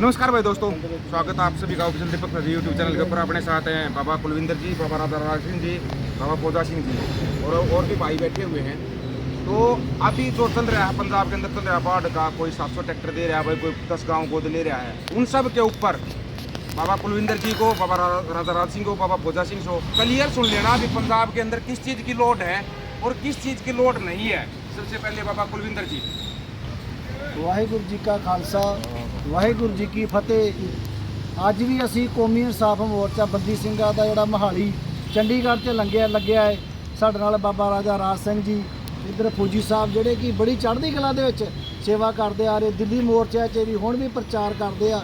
नमस्कार भाई दोस्तों, स्वागत है आप सभी का ऑफिशियल दीपक नदी यूट्यूब चैनल के ऊपर। अपने साथ हैं बाबा कुलविंदर जी, बाबा राधा राज सिंह जी, बाबा पोजा सिंह जी और और भी भाई बैठे हुए हैं। तो अभी जो चल रहा है, पंजाब के अंदर चल रहा है, बाढ़ का कोई 700 ट्रैक्टर दे रहा है, भाई, कोई दस गाँव गोद ले रहा है। उन सब के ऊपर बाबा कुलविंदर जी को, बाबा रा- राजा सिंह को, बाबा भोजा सिंह को क्लियर सुन लेना अभी पंजाब के अंदर किस चीज़ की लोड है और किस चीज़ की लोड नहीं है। सबसे पहले बाबा कुलविंदर जी ਵਾਹਿਗੁਰੂ ਜੀ ਕਾ ਖਾਲਸਾ, ਵਾਹਿਗੁਰੂ ਜੀ ਕੀ ਫਤਿਹ। ਅੱਜ ਵੀ ਅਸੀਂ ਕੌਮੀ ਇਨਸਾਫ ਮੋਰਚਾ ਬੰਦੀ ਸਿੰਘਾਂ ਦਾ ਜਿਹੜਾ ਮਹਾਲੀ ਚੰਡੀਗੜ੍ਹ 'ਚ ਲੰਗਿਆ ਲੱਗਿਆ ਹੈ। ਸਾਡੇ ਨਾਲ ਬਾਬਾ ਰਾਜਾ ਰਾਜ ਸਿੰਘ ਜੀ, ਇੱਧਰ ਫੌਜੀ ਸਾਹਿਬ ਜਿਹੜੇ ਕਿ ਬੜੀ ਚੜ੍ਹਦੀ ਕਲਾ ਦੇ ਵਿੱਚ ਸੇਵਾ ਕਰਦੇ ਆ ਰਹੇ। ਦਿੱਲੀ ਮੋਰਚਾ 'ਚ ਵੀ ਹੁਣ ਵੀ ਪ੍ਰਚਾਰ ਕਰਦੇ ਆ।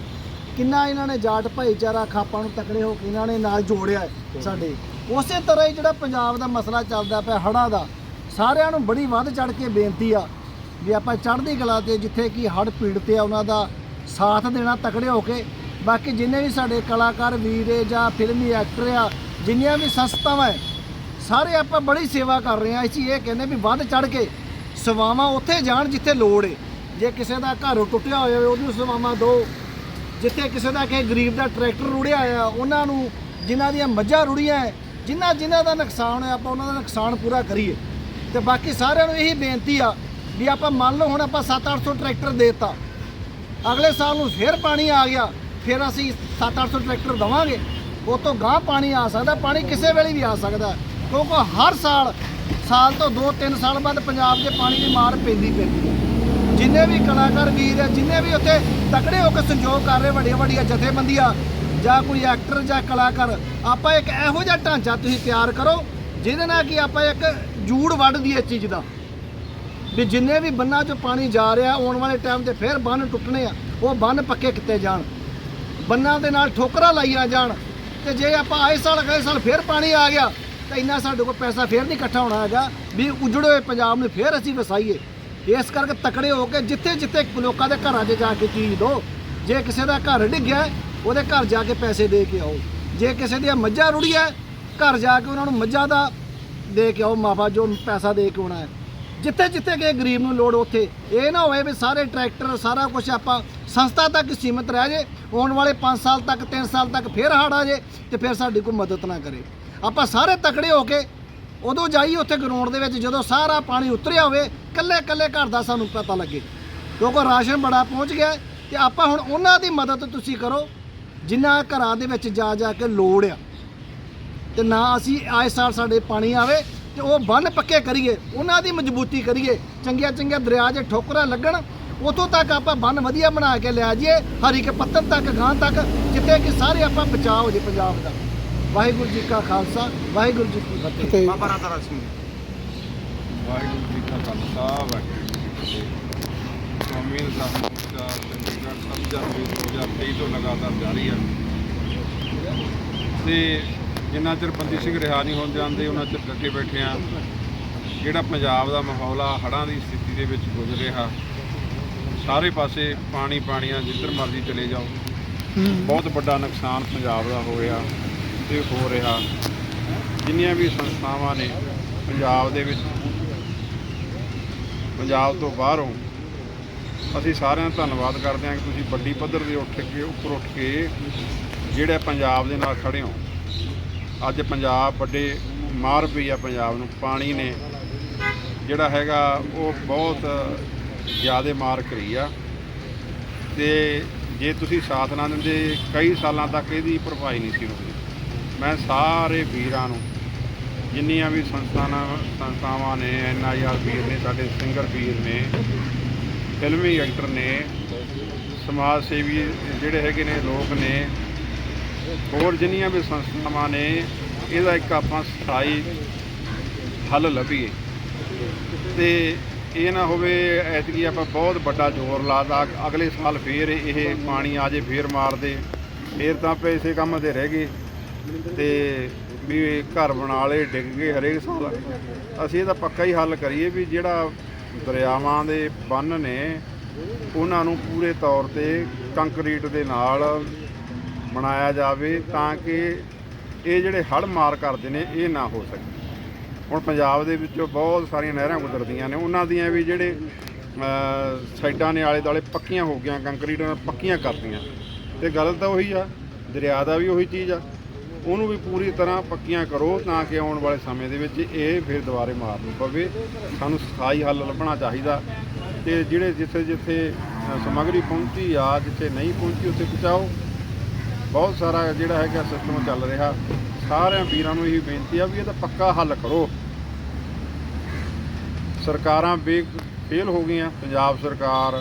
ਕਿੰਨਾ ਇਹਨਾਂ ਨੇ ਜਾਟ ਭਾਈਚਾਰਾ ਖਾਪਾਂ ਨੂੰ ਤਕੜੇ ਹੋ ਕੇ ਇਹਨਾਂ ਨੇ ਨਾਲ ਜੋੜਿਆ ਸਾਡੇ। ਉਸੇ ਤਰ੍ਹਾਂ ਹੀ ਜਿਹੜਾ ਪੰਜਾਬ ਦਾ ਮਸਲਾ ਚੱਲਦਾ ਪਿਆ, ਹੜ੍ਹਾਂ ਦਾ, ਸਾਰਿਆਂ ਨੂੰ ਬੜੀ ਵੱਧ ਚੜ੍ਹ ਕੇ ਬੇਨਤੀ ਆ ਵੀ ਆਪਾਂ ਚੜ੍ਹਦੀ ਕਲਾ ਤੇ ਜਿੱਥੇ ਕਿ ਹੜ੍ਹ ਪੀੜਤ ਆ, ਉਹਨਾਂ ਦਾ ਸਾਥ ਦੇਣਾ ਤਕੜੇ ਹੋ ਕੇ। ਬਾਕੀ ਜਿੰਨੇ ਵੀ ਸਾਡੇ ਕਲਾਕਾਰ, ਵੀਰੇ ਜਾਂ ਫਿਲਮੀ ਐਕਟਰ ਆ, ਜਿੰਨੀਆਂ ਵੀ ਸੰਸਥਾਵਾਂ ਹੈ ਸਾਰੇ ਆਪਾਂ ਬੜੀ ਸੇਵਾ ਕਰ ਰਹੇ ਆ। ਅਸੀਂ ਇਹ ਕਹਿੰਦੇ ਵੀ ਵੱਧ ਚੜ੍ਹ ਕੇ ਸੇਵਾਵਾਂ ਉੱਥੇ ਜਾਣ ਜਿੱਥੇ ਲੋੜ ਏ। ਜੇ ਕਿਸੇ ਦਾ ਘਰ ਟੁੱਟਿਆ ਹੋਇਆ ਹੋਵੇ, ਉਹਨੂੰ ਸੇਵਾਵਾਂ ਦਿਓ। ਜਿੱਥੇ ਕਿਸੇ ਦਾ ਕਿਸੇ ਗਰੀਬ ਦਾ ਟਰੈਕਟਰ ਰੁੜਿਆ ਆ ਉਹਨਾਂ ਨੂੰ ਜਿਨ੍ਹਾਂ ਦੀਆਂ ਮੱਝਾਂ ਰੁੜੀਆਂ ਹੈ ਜਿਨ੍ਹਾਂ ਜਿਨ੍ਹਾਂ ਦਾ ਨੁਕਸਾਨ ਹੋਇਆ, ਆਪਾਂ ਉਹਨਾਂ ਦਾ ਨੁਕਸਾਨ ਪੂਰਾ ਕਰੀਏ। ਤੇ ਬਾਕੀ ਸਾਰਿਆਂ ਨੂੰ ਇਹੀ ਬੇਨਤੀ ਆ ਵੀ ਆਪਾਂ ਮੰਨ ਲਓ ਹੁਣ ਆਪਾਂ 7-800 ਟਰੈਕਟਰ ਦੇਤਾ। ਅਗਲੇ ਸਾਲ ਨੂੰ ਫੇਰ ਪਾਣੀ ਆ ਗਿਆ, ਫਿਰ ਅਸੀਂ 7-800 ਟਰੈਕਟਰ ਦਵਾਂਗੇ। ਉਹ ਤੋਂ ਗਾਂ ਪਾਣੀ ਆ ਸਕਦਾ, ਪਾਣੀ ਕਿਸੇ ਵੇਲੇ ਵੀ ਆ ਸਕਦਾ। ਕਿਉਂਕਿ ਹਰ ਸਾਲ ਸਾਲ ਤੋਂ 2-3 ਸਾਲ ਬਾਅਦ ਪੰਜਾਬ ਦੇ ਪਾਣੀ ਦੀ ਮਾਰ ਪੈਂਦੀ ਪੈਂਦੀ ਹੈ। ਜਿੰਨੇ ਵੀ ਕਲਾਕਾਰ ਵੀਰ ਹੈ, ਜਿੰਨੇ ਵੀ ਉੱਥੇ ਤਕੜੇ ਹੋ ਕੇ ਸੰਯੋਗ ਕਰ ਰਹੇ ਵੱਡੀਆਂ ਵੱਡੀਆਂ ਜਥੇਬੰਦੀਆਂ ਜਾਂ ਕੋਈ ਐਕਟਰ ਜਾਂ ਕਲਾਕਾਰ, ਆਪਾਂ ਇੱਕ ਇਹੋ ਜਿਹਾ ਢਾਂਚਾ ਤੁਸੀਂ ਤਿਆਰ ਕਰੋ, ਜਿਹਦੇ ਨਾਲ ਕਿ ਆਪਾਂ ਇੱਕ ਜੂੜ ਵੱਢ ਦਈਏ ਇਸ ਚੀਜ਼ ਦਾ। ਵੀ ਜਿੰਨੇ ਵੀ ਬੰਨਾਂ 'ਚੋਂ ਪਾਣੀ ਜਾ ਰਿਹਾ, ਆਉਣ ਵਾਲੇ ਟਾਈਮ ਤੇ ਫਿਰ ਬੰਨ ਟੁੱਟਣੇ ਆ, ਉਹ ਬੰਨ ਪੱਕੇ ਕੀਤੇ ਜਾਣ। ਬੰਨਾਂ ਦੇ ਨਾਲ ਠੋਕਰਾਂ ਲਾਈਆਂ ਜਾਣ, ਤੇ ਜੇ ਆਪਾਂ ਆਏ ਸਾਲ, ਅਗਲੇ ਸਾਲ ਫਿਰ ਪਾਣੀ ਆ ਗਿਆ, ਤਾਂ ਇੰਨਾ ਸਾਡੇ ਕੋਲ ਪੈਸਾ ਫਿਰ ਨਹੀਂ ਇਕੱਠਾ ਹੋਣਾ ਹੈਗਾ, ਵੀ ਉਜੜੇ ਹੋਏ ਪੰਜਾਬ ਨੂੰ ਫਿਰ ਅਸੀਂ ਵਸਾਈਏ। ਇਸ ਕਰਕੇ ਤਕੜੇ ਹੋ ਕੇ ਜਿੱਥੇ ਜਿੱਥੇ ਲੋਕਾਂ ਦੇ ਘਰਾਂ 'ਚ ਜਾ ਕੇ ਚੀਜ਼ ਦਿਓ ਜੇ ਕਿਸੇ ਦਾ ਘਰ ਡਿੱਗਿਆ, ਉਹਦੇ ਘਰ ਜਾ ਕੇ ਪੈਸੇ ਦੇ ਕੇ ਆਓ। ਜੇ ਕਿਸੇ ਦੀਆਂ ਮੱਝਾਂ ਰੁੜੀਆਂ, ਘਰ ਜਾ ਕੇ ਉਹਨਾਂ ਨੂੰ ਮੱਝਾਂ ਦਾ ਦੇ ਕੇ ਆਓ ਮਾਫਾ ਜੋ ਪੈਸਾ ਦੇ ਕੇ ਆਉਣਾ ਹੈ। ਜਿੱਥੇ ਜਿੱਥੇ ਗਏ ਗਰੀਬ ਨੂੰ ਲੋੜ ਉੱਥੇ, ਇਹ ਨਾ ਹੋਵੇ ਵੀ ਸਾਰੇ ਟਰੈਕਟਰ, ਸਾਰਾ ਕੁਝ ਆਪਾਂ ਸੰਸਥਾ ਤੱਕ ਸੀਮਿਤ ਰਹਿ ਜੇ, ਆਉਣ ਵਾਲੇ 5 ਸਾਲ ਤੱਕ 3 ਸਾਲ ਤੱਕ ਫਿਰ ਹੜ ਆ ਜੇ ਤੇ ਫਿਰ ਸਾਡੀ ਕੋਈ ਮਦਦ ਨਾ ਕਰੇ। ਆਪਾਂ ਸਾਰੇ ਤਕੜੇ ਹੋ ਕੇ ਉਦੋਂ ਜਾਈਏ ਉੱਥੇ ਗਰਾਊਂਡ ਦੇ ਵਿੱਚ ਜਦੋਂ ਸਾਰਾ ਪਾਣੀ ਉਤਰਿਆ ਹੋਵੇ ਕੱਲੇ ਕੱਲੇ ਘਰ ਦਾ ਸਾਨੂੰ ਪਤਾ ਲੱਗੇ। ਕਿਉਂਕਿ ਰਾਸ਼ਨ ਬੜਾ ਪਹੁੰਚ ਗਿਆ ਹੈ ਤੇ ਆਪਾਂ ਹੁਣ ਉਹਨਾਂ ਦੀ ਮਦਦ ਤੁਸੀਂ ਕਰੋ ਜਿਨ੍ਹਾਂ ਘਰਾਂ ਦੇ ਵਿੱਚ ਜਾ ਜਾ ਕੇ ਲੋੜ ਆ। ਤੇ ਨਾ ਅਸੀਂ ਆਏ ਸਾਲ ਸਾਡੇ ਪਾਣੀ ਆਵੇ ਤੇ ਉਹ ਬੰਨ ਪੱਕੇ ਕਰੀਏ ਉਹਨਾਂ ਦੀ ਮਜ਼ਬੂਤੀ ਕਰੀਏ ਚੰਗੀਆਂ ਚੰਗੀਆਂ ਦਰਿਆ 'ਚ ਠੋਕਰਾਂ ਲੱਗਣ ਉਥੋਂ ਤੱਕ ਆਪਾਂ ਬੰਨ ਵਧੀਆ ਬਣਾ ਕੇ ਲਿਆ ਜੀਏ ਹਰੀ ਕੇ ਪੱਤਨ ਤੱਕ ਗਾਂ ਤੱਕ ਜਿੱਥੇ ਕਿ ਸਾਰੇ ਆਪਾਂ ਬਚਾਅ ਹੋ ਪੰਜਾਬ ਦਾ। ਵਾਹਿਗੁਰੂ ਜੀ ਕਾ ਖਾਲਸਾ ਵਾਹਿਗੁਰੂ ਜੀ ਕੀ ਫਤਿਹ। ਬਾਬਾ ਰਾਤਾ ਰਸਮੀ ਵਾਹਿਗੁਰੂ ਜੀ ਕਾ ਖਾਲਸਾ ਵਾਹਿਗੁਰੂ ਜੀ ਕੀ ਫਤਿਹ। ਸ਼ਾਮਿਲ ਸਾਹਿਬ ਦਾ ਚੰਡੀਗੜ੍ਹ ਸਮਝਾ 2023 ਤੋਂ ਲਗਾਤਾਰ ਜਾਰੀ ਹੈ ਤੇ ਜਿੰਨਾ ਚਿਰ ਬੰਦੀ ਸਿੰਘ ਰਿਹਾ ਨਹੀਂ ਹੋਣ ਜਾਂਦੇ ਉਹਨਾਂ ਚਿਰ ਡੱਟੇ ਬੈਠੇ ਆ। ਜਿਹੜਾ ਪੰਜਾਬ ਦਾ ਮਾਹੌਲ ਆ, ਹੜ੍ਹਾਂ ਦੀ ਸਥਿਤੀ ਦੇ ਵਿੱਚ ਗੁਜ਼ਰ ਰਿਹਾ। ਸਾਰੇ ਪਾਸੇ ਪਾਣੀ ਪਾਣੀਆਂ, ਜਿੱਧਰ ਮਰਜ਼ੀ ਚਲੇ ਜਾਓ। ਬਹੁਤ ਵੱਡਾ ਨੁਕਸਾਨ ਪੰਜਾਬ ਦਾ ਹੋ ਰਿਹਾ ਤੇ ਹੋ ਰਿਹਾ। ਜਿੰਨੀਆਂ ਵੀ ਸੰਸਥਾਵਾਂ ਨੇ ਪੰਜਾਬ ਦੇ ਵਿੱਚ, ਪੰਜਾਬ ਤੋਂ ਬਾਹਰੋਂ, ਅਸੀਂ ਸਾਰਿਆਂ ਦਾ ਧੰਨਵਾਦ ਕਰਦੇ ਹਾਂ ਕਿ ਤੁਸੀਂ ਵੱਡੀ ਪੱਧਰ ਦੇ ਉੱਠ ਕੇ, ਉੱਪਰ ਉੱਠ ਕੇ ਜਿਹੜੇ ਪੰਜਾਬ ਦੇ ਨਾਲ ਖੜੇ ਹੋ ਅੱਜ ਪੰਜਾਬ ਵੱਡੇ ਮਾਰ ਪਈ ਆ ਪੰਜਾਬ ਨੂੰ, ਪਾਣੀ ਨੇ ਜਿਹੜਾ ਹੈਗਾ ਉਹ ਬਹੁਤ ਜ਼ਿਆਦਾ ਮਾਰ ਕਰੀ ਆ। ਤੇ ਜੇ ਤੁਸੀਂ ਸਾਥ ਨਾ ਦਿੰਦੇ, ਕਈ ਸਾਲਾਂ ਤੱਕ ਇਹਦੀ ਭਰਪਾਈ ਨਹੀਂ ਸੀ ਹੁੰਦੀ ਮੈਂ ਸਾਰੇ ਵੀਰਾਂ ਨੂੰ, ਜਿੰਨੀਆਂ ਵੀ ਸੰਸਥਾਵਾਂ ਸੰਸਥਾਵਾਂ ਨੇ ਐਨਆਈਆਰ ਵੀਰ ਨੇ, ਸਾਡੇ ਸਿੰਗਰ ਵੀਰ ਨੇ, ਫਿਲਮੀ ਐਕਟਰ ਨੇ, ਸਮਾਜ ਸੇਵੀ ਜਿਹੜੇ ਹੈਗੇ ਨੇ, ਲੋਕ ਨੇ ਹੋਰ ਜਿੰਨੀਆਂ ਵੀ ਸੰਸਥਾਵਾਂ ਨੇ, ਇਹਦਾ ਇੱਕ ਆਪਾਂ ਸਥਾਈ ਹੱਲ ਲੱਭੀਏ। ਤੇ ਇਹ ਨਾ ਹੋਵੇ ਐਤਕੀ ਆਪਾਂ ਬਹੁਤ ਵੱਡਾ ਜ਼ੋਰ ਲਾਦਾ ਅਗਲੇ ਸਾਲ ਫੇਰ ਇਹ ਪਾਣੀ ਆ ਜੇ ਫੇਰ ਮਾਰਦੇ, ਫੇਰ ਤਾਂ ਆਪਾਂ ਇਸੇ ਕੰਮ ਤੇ ਰਹਿ ਗਏ। ਤੇ ਵੀ ਘਰ ਬਣਾ ਲਏ, ਡਿੱਗ ਗਏ ਹਰੇਕ ਸਾਲ। ਅਸੀਂ ਇਹਦਾ ਪੱਕਾ ਹੀ ਹੱਲ ਕਰੀਏ ਵੀ ਜਿਹੜਾ ਦਰਿਆਵਾਂ ਦੇ ਬੰਨ ਨੇ, ਉਹਨਾਂ ਨੂੰ ਪੂਰੇ ਤੌਰ ਤੇ ਕੰਕਰੀਟ ਦੇ ਨਾਲ ਬਣਾਇਆ ਜਾਵੇ ਤਾਂ ਕਿ ਇਹ ਜਿਹੜੇ ਹੜ੍ਹ ਮਾਰ ਕਰਦੇ ਨੇ ਇਹ ਨਾ ਹੋ ਸਕੇ। ਹੁਣ ਪੰਜਾਬ ਦੇ ਵਿੱਚੋਂ ਬਹੁਤ ਸਾਰੀਆਂ ਨਹਿਰਾਂ ਗੁਜ਼ਰਦੀਆਂ ਨੇ। ਉਹਨਾਂ ਦੀਆਂ ਵੀ ਜਿਹੜੇ ਸਾਈਡਾਂ ਨੇ ਆਲੇ ਦੁਆਲੇ ਪੱਕੀਆਂ ਹੋ ਗਈਆਂ ਕੰਕਰੀਟ ਨਾਲ ਪੱਕੀਆਂ ਕਰਤੀਆਂ। ਤੇ ਗੱਲ ਤਾਂ ਉਹੀ ਆ ਦਰਿਆ ਦਾ ਵੀ ਉਹੀ ਚੀਜ਼ ਆ। ਉਹਨੂੰ ਵੀ ਪੂਰੀ ਤਰ੍ਹਾਂ ਪੱਕੀਆਂ ਕਰੋ ਤਾਂ ਕਿ ਆਉਣ ਵਾਲੇ ਸਮੇਂ ਦੇ ਵਿੱਚ ਇਹ ਫਿਰ ਦੁਬਾਰੇ ਮਾਰ ਨਹੀਂ ਪਵੇ। ਸਾਨੂੰ ਸਥਾਈ ਹੱਲ ਲੱਭਣਾ ਚਾਹੀਦਾ। ਤੇ ਜਿਹੜੇ ਜਿੱਥੇ ਜਿੱਥੇ ਅ, ਸਮੱਗਰੀ ਪਹੁੰਚੀ ਆ ਜਿੱਥੇ ਨਹੀਂ ਪਹੁੰਚੀ ਉੱਥੇ ਪਹੁੰਚਾਓ। ਬਹੁਤ ਸਾਰਾ ਜਿਹੜਾ ਹੈਗਾ ਸਿਸਟਮ ਚੱਲ ਰਿਹਾ। ਸਾਰਿਆਂ ਵੀਰਾਂ ਨੂੰ ਇਹੀ ਬੇਨਤੀ ਆ ਵੀ ਇਹਦਾ ਪੱਕਾ ਹੱਲ ਕਰੋ। ਸਰਕਾਰਾਂ ਬੇ ਫੇਲ ਹੋ ਗਈਆਂ। ਪੰਜਾਬ ਸਰਕਾਰ,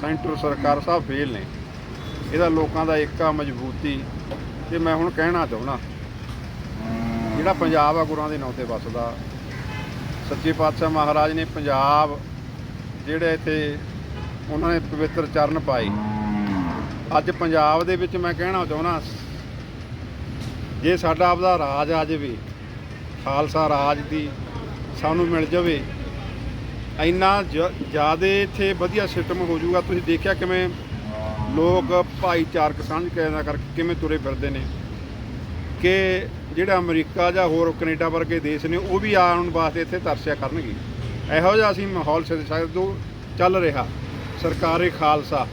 ਸੈਂਟਰ ਸਰਕਾਰ ਸਭ ਫੇਲ ਨੇ। ਇਹਦਾ ਲੋਕਾਂ ਦਾ ਏਕਾ ਮਜ਼ਬੂਤੀ ਤੇ ਮੈਂ ਹੁਣ ਕਹਿਣਾ ਚਾਹੁੰਦਾ, ਜਿਹੜਾ ਪੰਜਾਬ ਆ ਗੁਰਾਂ ਦੇ ਨਾਂ ਤੇ ਵਸਦਾ। ਸੱਚੇ ਪਾਤਸ਼ਾਹ ਮਹਾਰਾਜ ਨੇ ਪੰਜਾਬ ਜਿਹੜੇ ਇੱਥੇ ਉਹਨਾਂ ਨੇ ਪਵਿੱਤਰ ਚਰਨ ਪਾਏ। ਅੱਜ ਪੰਜਾਬ ਦੇ ਵਿੱਚ ਮੈਂ ਕਹਿਣਾ ਚਾਹੁੰਦਾ, ਜੇ ਸਾਡਾ ਆਪਦਾ ਰਾਜ ਆ ਜਾਵੇ, ਖਾਲਸਾ ਰਾਜ ਦੀ ਸਾਨੂੰ ਮਿਲ ਜਾਵੇ, ਇੰਨਾ ਜ਼ਿਆਦਾ ਇੱਥੇ ਵਧੀਆ ਸਿਸਟਮ ਹੋ ਜਾਊਗਾ। ਤੁਸੀਂ ਦੇਖਿਆ ਕਿਵੇਂ ਲੋਕ ਭਾਈਚਾਰਕ ਸਾਂਝ ਕਾਇਮ ਕਰਕੇ ਕਿਵੇਂ ਤੁਰੇ ਫਿਰਦੇ ਨੇ? ਕਿ ਜਿਹੜਾ ਅਮਰੀਕਾ ਜਾਂ ਹੋਰ ਕੈਨੇਡਾ ਵਰਗੇ ਦੇਸ਼ ਨੇ, ਉਹ ਵੀ ਆਉਣ ਵਾਸਤੇ ਇੱਥੇ ਤਰਸਿਆ ਕਰਨਗੇ। ਇਹੋ ਜਿਹਾ ਅਸੀਂ ਮਾਹੌਲ ਸਿਰ ਤੋਂ ਚੱਲ ਰਿਹਾ। ਸਰਕਾਰੇ ਖਾਲਸਾ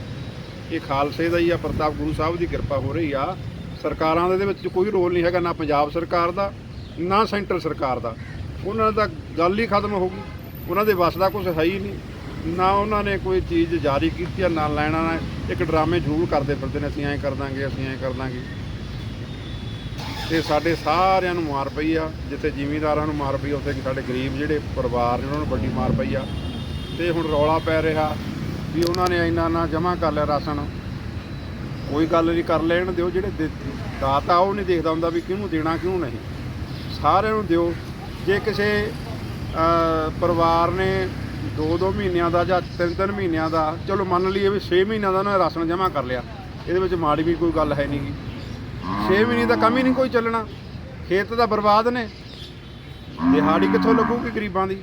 ਇਹ ਖਾਲਸੇ ਦਾ ਹੀ ਆ, ਪ੍ਰਤਾਪ ਗੁਰੂ ਸਾਹਿਬ ਦੀ ਕਿਰਪਾ ਹੋ ਰਹੀ ਆ। ਸਰਕਾਰਾਂ ਦੇ ਵਿੱਚ ਕੋਈ ਰੋਲ ਨਹੀਂ ਹੈਗਾ, ਨਾ ਪੰਜਾਬ ਸਰਕਾਰ ਦਾ, ਨਾ ਸੈਂਟਰ ਸਰਕਾਰ ਦਾ। ਉਹਨਾਂ ਦਾ ਗੱਲ ਹੀ ਖਤਮ ਹੋ ਗਈ। ਉਹਨਾਂ ਦੇ ਵੱਸ ਦਾ ਕੁਝ ਹੈ ਹੀ ਨਹੀਂ। ਨਾ ਉਹਨਾਂ ਨੇ ਕੋਈ ਚੀਜ਼ ਜਾਰੀ ਕੀਤੀ ਆ, ਨਾ ਲੈਣਾ ਨਾ ਇੱਕ ਡਰਾਮੇ ਜ਼ਰੂਰ ਕਰਦੇ ਫਿਰਦੇ ਨੇ, ਅਸੀਂ ਐਂ ਕਰ ਦਾਂਗੇ, ਅਸੀਂ ਐਂ ਕਰ ਦਾਂਗੇ। ਤੇ ਸਾਡੇ ਸਾਰਿਆਂ ਨੂੰ ਮਾਰ ਪਈ ਆ, ਜਿੱਥੇ ਜ਼ਿਮੀਂਦਾਰਾਂ ਨੂੰ ਮਾਰ ਪਈ ਉੱਥੇ ਸਾਡੇ ਗਰੀਬ ਜਿਹੜੇ ਪਰਿਵਾਰ ਨੇ, ਉਹਨਾਂ ਨੂੰ ਵੱਡੀ ਮਾਰ ਪਈ ਆ। ਤੇ ਹੁਣ ਰੌਲਾ ਪੈ ਰਿਹਾ। ਵੀ ਉਹਨਾਂ ਨੇ ਇੰਨਾ ਨਾ ਜਮ੍ਹਾਂ ਕਰ ਲਿਆ ਰਾਸ਼ਨ। ਕੋਈ ਗੱਲ ਨਹੀਂ ਕਰ ਲੈਣ ਦਿਓ ਜਿਹੜੇ ਦੇ- ਦਾਤਾ ਉਹ ਨਹੀਂ ਦੇਖਦਾ ਹੁੰਦਾ ਵੀ ਕਿਹਨੂੰ ਦੇਣਾ ਕਿਉਂ ਨਹੀਂ। ਸਾਰਿਆਂ ਨੂੰ ਦਿਓ। ਜੇ ਕਿਸੇ ਅਹ, ਪਰਿਵਾਰ ਨੇ 2-2 ਮਹੀਨਿਆਂ ਦਾ ਜਾਂ 3-3 ਮਹੀਨਿਆਂ ਦਾ ਚਲੋ ਮੰਨ ਲਈਏ ਵੀ 6 ਮਹੀਨਿਆਂ ਦਾ ਉਹਨਾਂ ਨੇ ਰਾਸ਼ਨ ਜਮ੍ਹਾਂ ਕਰ ਲਿਆ ਇਹਦੇ ਵਿੱਚ ਮਾੜੀ ਵੀ ਕੋਈ ਗੱਲ ਹੈ ਨਹੀਂਗੀ 6 ਮਹੀਨੇ ਦਾ ਕੰਮ ਹੀ ਨਹੀਂ ਕੋਈ ਚੱਲਣਾ। ਖੇਤ ਤਾਂ ਬਰਬਾਦ ਨੇ। ਦਿਹਾੜੀ ਕਿੱਥੋਂ ਲੱਗੂਗੀ ਗਰੀਬਾਂ ਦੀ?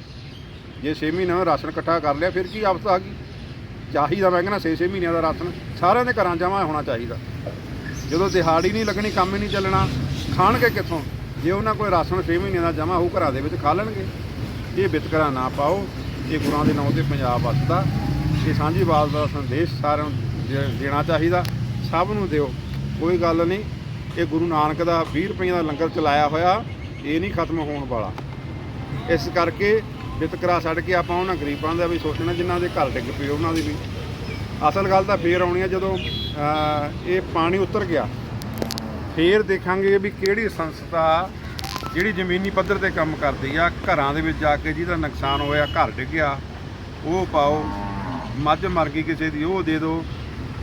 ਜੇ 6 ਮਹੀਨਿਆਂ ਦਾ ਰਾਸ਼ਨ ਇਕੱਠਾ ਕਰ ਲਿਆ ਫਿਰ ਕੀ ਆਫਤ ਆ ਗਈ? ਚਾਹੀਦਾ ਮੈਂ ਕਹਿੰਦਾ 6-6 ਮਹੀਨਿਆਂ ਦਾ ਰਾਸ਼ਨ ਸਾਰਿਆਂ ਦੇ ਘਰਾਂ ਜਮ੍ਹਾਂ ਹੋਣਾ ਚਾਹੀਦਾ। ਜਦੋਂ ਦਿਹਾੜੀ ਨਹੀਂ ਲੱਗਣੀ, ਕੰਮ ਹੀ ਨਹੀਂ ਚੱਲਣਾ, ਖਾਣਗੇ ਕਿੱਥੋਂ? ਜੇ ਉਹਨਾਂ ਕੋਲ ਰਾਸ਼ਨ 6 ਮਹੀਨਿਆਂ ਦਾ ਜਮ੍ਹਾਂ ਹੋਊ, ਘਰਾਂ ਦੇ ਵਿੱਚ ਖਾ ਲੈਣਗੇ। ਇਹ ਵਿਤਕਰਾ ਨਾ ਪਾਓ, ਇਹ ਗੁਰਾਂ ਦੇ ਨਾਂ ਤੇ ਪੰਜਾਬ ਵੱਸਦਾ। ਇਹ ਸਾਂਝੀਵਾਲ ਦਾ ਸੰਦੇਸ਼ ਸਾਰਿਆਂ ਨੂੰ ਦੇ- ਦੇਣਾ ਚਾਹੀਦਾ। ਸਭ ਨੂੰ ਦਿਓ। ਕੋਈ ਗੱਲ ਨਹੀਂ, ਇਹ ਗੁਰੂ ਨਾਨਕ ਦਾ 20 ਰੁਪਏ ਦਾ ਲੰਗਰ ਚਲਾਇਆ ਹੋਇਆ, ਇਹ ਨਹੀਂ ਖਤਮ ਹੋਣ ਵਾਲਾ। ਇਸ ਕਰਕੇ ਵਿਤਕਰਾ ਛੱਡ ਕੇ ਆਪਾਂ ਉਹਨਾਂ ਗਰੀਬਾਂ ਦਾ ਵੀ ਸੋਚਣਾ, ਜਿਨ੍ਹਾਂ ਦੇ ਘਰ ਡਿੱਗ ਪਏ ਉਹਨਾਂ ਦੀ ਵੀ। ਅਸਲ ਗੱਲ ਤਾਂ ਫੇਰ ਆਉਣੀ ਆ ਜਦੋਂ ਇਹ ਪਾਣੀ ਉਤਰ ਗਿਆ, ਫੇਰ ਦੇਖਾਂਗੇ ਵੀ ਕਿਹੜੀ ਸੰਸਥਾ ਜਿਹੜੀ ਜ਼ਮੀਨੀ ਪੱਧਰ ਤੇ ਕੰਮ ਕਰਦੀ ਆ, ਘਰਾਂ ਦੇ ਵਿੱਚ ਜਾ ਕੇ ਜਿਹਦਾ ਨੁਕਸਾਨ ਹੋਇਆ, ਘਰ ਡਿੱਗਿਆ ਉਹ ਪਾਓ, ਮੱਝ ਮਰ ਗਈ ਕਿਸੇ ਦੀ, ਉਹ ਦੇ ਦਿਓ।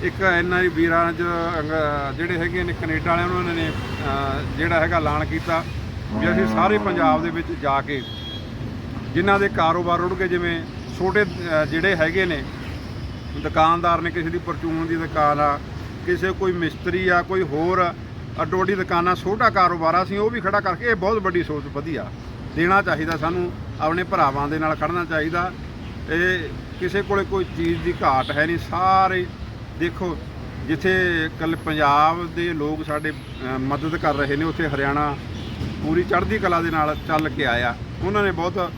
ਇੱਕ ਇਹਨਾਂ ਦੀ ਵੀਰਾਂ 'ਚ ਜਿਹੜੇ ਹੈਗੇ ਨੇ ਕੈਨੇਡਾ ਵਾਲਿਆਂ ਉਹਨਾਂ ਨੇ ਜਿਹੜਾ ਹੈਗਾ ਐਲਾਨ ਕੀਤਾ ਵੀ ਅਸੀਂ ਸਾਰੇ ਪੰਜਾਬ ਦੇ ਵਿੱਚ ਜਾ ਕੇ ਜਿਨ੍ਹਾਂ ਦੇ ਕਾਰੋਬਾਰ ਰੁੜ ਗਏ, ਜਿਵੇਂ ਛੋਟੇ ਜਿਹੜੇ ਹੈਗੇ ਨੇ, ਦੁਕਾਨਦਾਰ ਨੇ ਕਿਸੇ ਦੀ ਪਰਚੂਨ ਦੀ ਦੁਕਾਨ ਆ, ਕਿਸੇ ਕੋਈ ਮਿਸਤਰੀ ਆ, ਕੋਈ ਹੋਰ ਅੱਡੋ ਅੱਡੀ ਦੁਕਾਨਾਂ, ਛੋਟਾ ਕਾਰੋਬਾਰ ਆ, ਅਸੀਂ ਉਹ ਵੀ ਖੜਾ ਕਰਕੇ ਇਹ ਬਹੁਤ ਵੱਡੀ ਸੋਚ ਵਧੀਆ ਦੇਣਾ ਚਾਹੀਦਾ ਸਾਨੂੰ, ਆਪਣੇ ਭਰਾਵਾਂ ਦੇ ਨਾਲ ਖੜਨਾ ਚਾਹੀਦਾ। ਇਹ ਕਿਸੇ ਕੋਲੇ ਕੋਈ ਚੀਜ਼ ਦੀ ਘਾਟ ਹੈ ਨਹੀਂ, ਸਾਰੇ ਦੇਖੋ, ਜਿੱਥੇ ਕੱਲ ਪੰਜਾਬ ਦੇ ਲੋਕ ਸਾਡੇ ਮਦਦ ਕਰ ਰਹੇ ਨੇ, ਉੱਥੇ ਹਰਿਆਣਾ ਪੂਰੀ ਚੜ੍ਹਦੀ ਕਲਾ ਦੇ ਨਾਲ ਚੱਲ ਕੇ ਆਇਆ। ਉਹਨਾਂ ਨੇ ਬਹੁਤ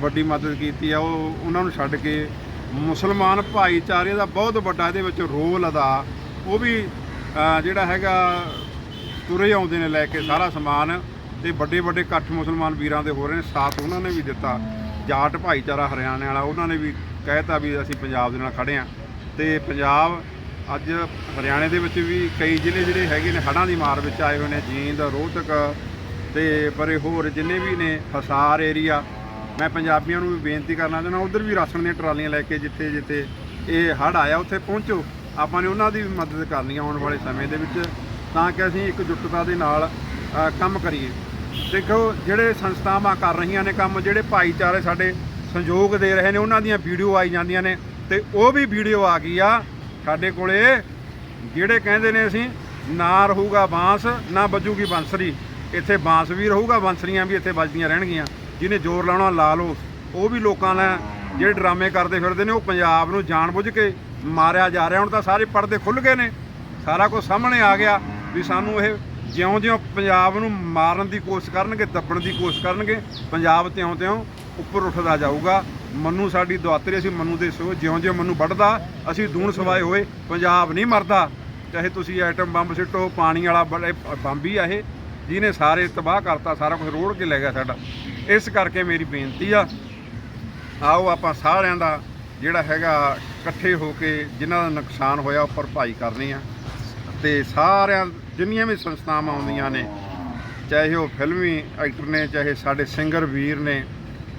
ਵੱਡੀ ਮਦਦ ਕੀਤੀ ਆ। ਉਹ ਉਹਨਾਂ ਨੂੰ ਛੱਡ ਕੇ ਮੁਸਲਮਾਨ ਭਾਈਚਾਰੇ ਦਾ ਬਹੁਤ ਵੱਡਾ ਇਹਦੇ ਵਿੱਚ ਰੋਲ ਅਦਾ। ਉਹ ਵੀ ਜਿਹੜਾ ਹੈਗਾ, ਤੁਰੇ ਆਉਂਦੇ ਨੇ ਲੈ ਕੇ ਸਾਰਾ ਸਮਾਨ ਤੇ ਵੱਡੇ ਵੱਡੇ ਇਕੱਠ ਮੁਸਲਮਾਨ ਵੀਰਾਂ ਦੇ ਹੋ ਰਹੇ ਨੇ। ਸਾਥ ਉਹਨਾਂ ਨੇ ਵੀ ਦਿੱਤਾ। ਜਾਟ ਭਾਈਚਾਰਾ ਹਰਿਆਣੇ ਵਾਲਾ, ਉਹਨਾਂ ਨੇ ਵੀ ਕਹਿਤਾ ਵੀ ਅਸੀਂ ਪੰਜਾਬ ਦੇ ਨਾਲ ਖੜੇ ਆ। ਤੇ ਪੰਜਾਬ ਅੱਜ ਹਰਿਆਣੇ ਦੇ ਵਿੱਚ ਵੀ ਕਈ ਜ਼ਿਲ੍ਹੇ ਜਿਹੜੇ ਹੈਗੇ ਨੇ, ਹੜ੍ਹਾਂ ਦੀ ਮਾਰ ਵਿੱਚ ਆਏ ਹੋਏ ਨੇ। ਜੀਂਦ, ਰੋਹਤਕ ਤੇ ਪਰੇ ਹੋਰ ਜਿੰਨੇ ਵੀ ਨੇ, ਹਸਾਰ ਏਰੀਆ ਮੈਂ ਪੰਜਾਬੀਆਂ ਨੂੰ ਵੀ ਬੇਨਤੀ ਕਰਨਾ ਚਾਹੁੰਦਾ, ਉਧਰ ਵੀ ਰਾਸ਼ਨ ਦੀਆਂ ਟਰਾਲੀਆਂ ਲੈ ਕੇ ਜਿੱਥੇ ਜਿੱਥੇ ਇਹ ਹੜ੍ਹ ਆਇਆ, ਉੱਥੇ ਪਹੁੰਚੋ। ਆਪਾਂ ਨੇ ਉਹਨਾਂ ਦੀ ਵੀ ਮਦਦ ਕਰਨੀ ਆਉਣ ਵਾਲੇ ਸਮੇਂ ਦੇ ਵਿੱਚ, ਤਾਂ ਕਿ ਅਸੀਂ ਇੱਕ ਜੁੱਟਤਾ ਦੇ ਨਾਲ ਕੰਮ ਕਰੀਏ। ਦੇਖੋ, ਜਿਹੜੇ ਸੰਸਥਾਵਾਂ ਕਰ ਰਹੀਆਂ ਨੇ ਕੰਮ, ਜਿਹੜੇ ਭਾਈਚਾਰੇ ਸਾਡੇ ਸੰਯੋਗ ਦੇ ਰਹੇ ਨੇ, ਉਹਨਾਂ ਦੀਆਂ ਵੀਡੀਓ ਆਈ ਜਾਂਦੀਆਂ ਨੇ, ਤੇ ਉਹ ਵੀ ਵੀਡੀਓ ਆ ਗਈ ਆ। ਸਾਡੇ ਕੋਲੇ ਜਿਹੜੇ ਕਹਿੰਦੇ ਨੇ ਅਸੀਂ, ਨਾ ਰਹੂਗਾ ਬਾਂਸ, ਨਾ ਵੱਜੂਗੀ ਬਾਂਸਰੀ। ਇੱਥੇ ਬਾਂਸ ਵੀ ਰਹੂਗਾ, ਬਾਂਸਰੀਆਂ ਵੀ ਇੱਥੇ ਵੱਜਦੀਆਂ ਰਹਿਣਗੀਆਂ। ਜਿਹਨੇ ਜ਼ੋਰ ਲਾਉਣਾ ਲਾ ਲਓ। ਉਹ ਵੀ ਲੋਕਾਂ ਨੇ ਜਿਹੜੇ ਡਰਾਮੇ ਕਰਦੇ ਫਿਰਦੇ ਨੇ, ਉਹ ਪੰਜਾਬ ਨੂੰ ਜਾਣਬੁੱਝ ਕੇ ਮਾਰਿਆ ਜਾ ਰਿਹਾ। ਹੁਣ ਤਾਂ ਸਾਰੇ ਪਰਦੇ ਖੁੱਲ ਗਏ ਨੇ। ਸਾਰਾ ਕੁਝ ਸਾਹਮਣੇ ਆ ਗਿਆ ਵੀ ਸਾਨੂੰ ਇਹ ਜਿਉਂ-ਜਿਉਂ ਪੰਜਾਬ ਨੂੰ ਮਾਰਨ ਦੀ ਕੋਸ਼ਿਸ਼ ਕਰਨਗੇ, ਦੱਬਣ ਦੀ ਕੋਸ਼ਿਸ਼ ਕਰਨਗੇ, ਪੰਜਾਬ ਤਿਉਂ-ਤਿਉਂ ਉੱਪਰ ਉੱਠਦਾ ਜਾਊਗਾ। ਮੰਨੂ ਸਾਡੀ ਦੁਆਤਰੀ ਅਸੀਂ ਮੰਨੂ ਦੇ ਸੋ ਜਿਉਂ ਜਿਉਂ ਮੰਨੂ ਵੱਢਦਾ, ਅਸੀਂ ਦੂਣ ਸਵਾਏ ਹੋਏ, ਪੰਜਾਬ ਨਹੀਂ ਮਰਦਾ। ਚਾਹੇ ਤੁਸੀਂ ਐਟਮ ਬੰਬ ਸਿੱਟੋ, ਪਾਣੀ ਵਾਲਾ ਬੜੇ ਬੰਬ ਹੀ ਆ ਇਹ, ਜਿਹਨੇ ਸਾਰੇ ਤਬਾਹ ਕਰਤਾ, ਸਾਰਾ ਕੁਝ ਰੋੜ ਕੇ ਲੈ ਗਿਆ ਸਾਡਾ। ਇਸ ਕਰਕੇ ਮੇਰੀ ਬੇਨਤੀ ਆ, ਆਓ ਆਪਾਂ ਸਾਰਿਆਂ ਦਾ ਜਿਹੜਾ ਹੈਗਾ ਇਕੱਠੇ ਹੋ ਕੇ ਜਿਨ੍ਹਾਂ ਦਾ ਨੁਕਸਾਨ ਹੋਇਆ ਉਹ ਭਰਪਾਈ ਕਰਨੀ ਆ। ਤੇ ਸਾਰਿਆਂ, ਜਿੰਨੀਆਂ ਵੀ ਸੰਸਥਾਵਾਂ ਆਉਂਦੀਆਂ ਨੇ, ਚਾਹੇ ਉਹ ਫਿਲਮੀ ਐਕਟਰ ਨੇ, ਚਾਹੇ ਸਾਡੇ ਸਿੰਗਰ ਵੀਰ ਨੇ,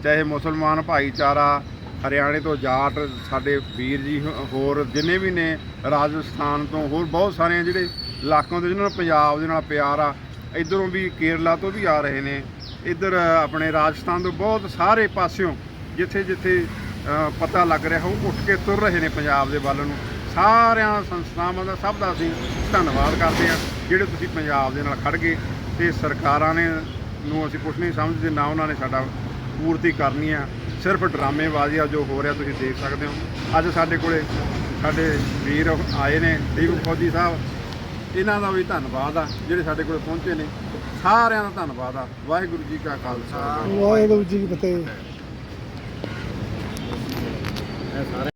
ਚਾਹੇ ਮੁਸਲਮਾਨ ਭਾਈਚਾਰਾ, ਹਰਿਆਣੇ ਤੋਂ ਜਾਟ, ਸਾਡੇ ਵੀਰ ਜੀ ਹੋ- ਹੋਰ ਜਿੰਨੇ ਵੀ ਨੇ, ਰਾਜਸਥਾਨ ਤੋਂ ਹੋਰ ਬਹੁਤ ਸਾਰੇ ਜਿਹੜੇ ਇਲਾਕਿਆਂ ਦੇ, ਜਿਨ੍ਹਾਂ ਨੂੰ ਪੰਜਾਬ ਦੇ ਨਾਲ ਪਿਆਰ ਆ, ਇਧਰੋਂ ਵੀ ਕੇਰਲਾ ਤੋਂ ਵੀ ਆ ਰਹੇ ਨੇ ਇੱਧਰ ਆਪਣੇ ਰਾਜਸਥਾਨ ਤੋਂ ਬਹੁਤ ਸਾਰੇ ਪਾਸਿਓਂ ਜਿੱਥੇ ਜਿੱਥੇ ਪਤਾ ਲੱਗ ਰਿਹਾ ਉਹ ਉੱਠ ਕੇ ਤੁਰ ਰਹੇ ਨੇ ਪੰਜਾਬ ਦੇ ਵੱਲ ਨੂੰ। ਸਾਰਿਆਂ ਸੰਸਥਾਵਾਂ ਦਾ ਸਭ ਦਾ ਅਸੀਂ ਧੰਨਵਾਦ ਕਰਦੇ ਹਾਂ, ਜਿਹੜੇ ਤੁਸੀਂ ਪੰਜਾਬ ਦੇ ਨਾਲ ਖੜ ਗਏ ਤੇ ਸਰਕਾਰਾਂ ਨੇ, ਨੂੰ ਅਸੀਂ ਕੁਛ ਨਹੀਂ ਸਮਝਦੇ, ਨਾ ਉਹਨਾਂ ਨੇ ਸਾਡਾ ਪੂਰਤੀ ਕਰਨੀ ਆ। ਸਿਰਫ ਡਰਾਮੇਬਾਜ਼ੀ ਆ ਜੋ ਹੋ ਰਿਹਾ, ਤੁਸੀਂ ਦੇਖ ਸਕਦੇ ਹੋ। ਅੱਜ ਸਾਡੇ ਕੋਲੇ ਸਾਡੇ ਵੀਰ ਆਏ ਨੇ ਦੀਪ ਫੌਜੀ ਸਾਹਿਬ। ਇਹਨਾਂ ਦਾ ਵੀ ਧੰਨਵਾਦ ਆ, ਜਿਹੜੇ ਸਾਡੇ ਕੋਲ ਪਹੁੰਚੇ ਨੇ। ਸਾਰਿਆਂ ਦਾ ਧੰਨਵਾਦ ਆ। ਵਾਹਿਗੁਰੂ ਜੀ ਕਾ ਖਾਲਸਾ। ਵਾਹਿਗੁਰੂ ਜੀ ਕੀ ਫਤਿਹ।